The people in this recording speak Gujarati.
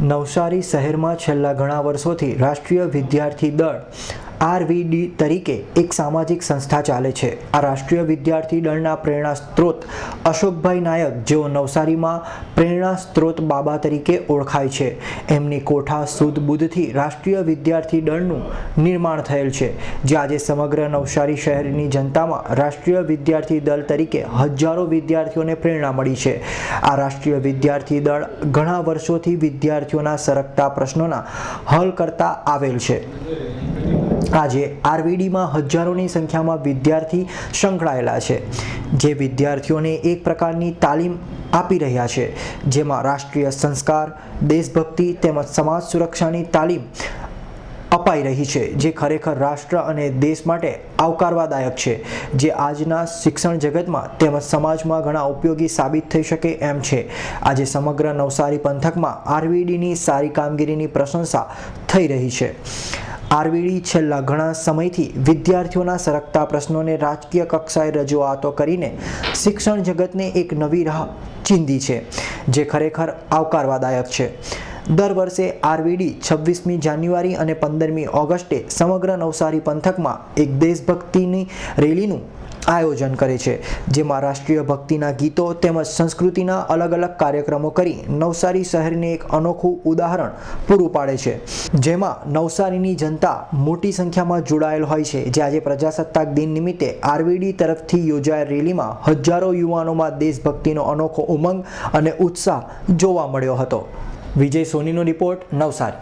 નવસારી શહેરમાં છેલ્લા ઘણા વર્ષોથી રાષ્ટ્રીય વિદ્યાર્થી દળ આરવીડી તરીકે એક સામાજિક સંસ્થા ચાલે છે. આ રાષ્ટ્રીય વિદ્યાર્થી દળના પ્રેરણા સ્ત્રોત અશોકભાઈ નાયક, જેઓ નવસારીમાં પ્રેરણા સ્ત્રોત બાબા તરીકે ઓળખાય છે. એમની કોઠા સુદ બુદ્ધથી રાષ્ટ્રીય વિદ્યાર્થી દળનું નિર્માણ થયેલ છે, જે આજે સમગ્ર નવસારી શહેરની જનતામાં રાષ્ટ્રીય વિદ્યાર્થી દળ તરીકે હજારો વિદ્યાર્થીઓને પ્રેરણા મળી છે. આ રાષ્ટ્રીય વિદ્યાર્થી દળ ઘણા વર્ષોથી વિદ્યાર્થીઓના સરકતા પ્રશ્નોના હલ કરતા આવેલ છે. આજે આરવીડીમાં હજારોની સંખ્યામાં વિદ્યાર્થી સંકળાયેલા છે. જે વિદ્યાર્થીઓને એક પ્રકારની તાલીમ આપી રહ્યા છે, જેમાં રાષ્ટ્રીય સંસ્કાર, દેશભક્તિ તેમજ સમાજ સુરક્ષાની તાલીમ અપાઈ રહી છે, જે ખરેખર રાષ્ટ્ર અને દેશ માટે આવકારવાદાયક છે. જે આજના શિક્ષણ જગતમાં તેમજ સમાજમાં ઘણા ઉપયોગી સાબિત થઈ શકે એમ છે. આજે સમગ્ર નવસારી પંથકમાં આરવીડીની સારી કામગીરીની પ્રશંસા થઈ રહી છે. આરવીડી છેલ્લા ઘણા સમયથી વિદ્યાર્થીઓના સરકતા પ્રશ્નોને રાજકીય કક્ષાએ રજૂઆતો કરીને શિક્ષણ જગતને એક નવી રાહ ચીંધી છે, જે ખરેખર આવકારવાદાયક છે. દર વર્ષે આરવીડી છવ્વીસમી જાન્યુઆરી અને પંદરમી ઓગસ્ટે સમગ્ર નવસારી પંથકમાં એક દેશભક્તિની રેલીનું આયોજન કરે છે, જેમાં રાષ્ટ્રીય ભક્તિના ગીતો તેમજ સંસ્કૃતિના અલગ અલગ કાર્યક્રમો કરી નવસારી શહેરને એક અનોખું ઉદાહરણ પૂરું પાડે છે. જેમાં નવસારીની જનતા મોટી સંખ્યામાં જોડાયેલ હોય છે, જે આજે પ્રજાસત્તાક દિન નિમિત્તે આરવીડી તરફથી યોજાયેલ રેલીમાં હજારો યુવાનોમાં દેશભક્તિનો અનોખો ઉમંગ અને ઉત્સાહ જોવા મળ્યો હતો. વિજય સોનીનો રિપોર્ટ નવસારી.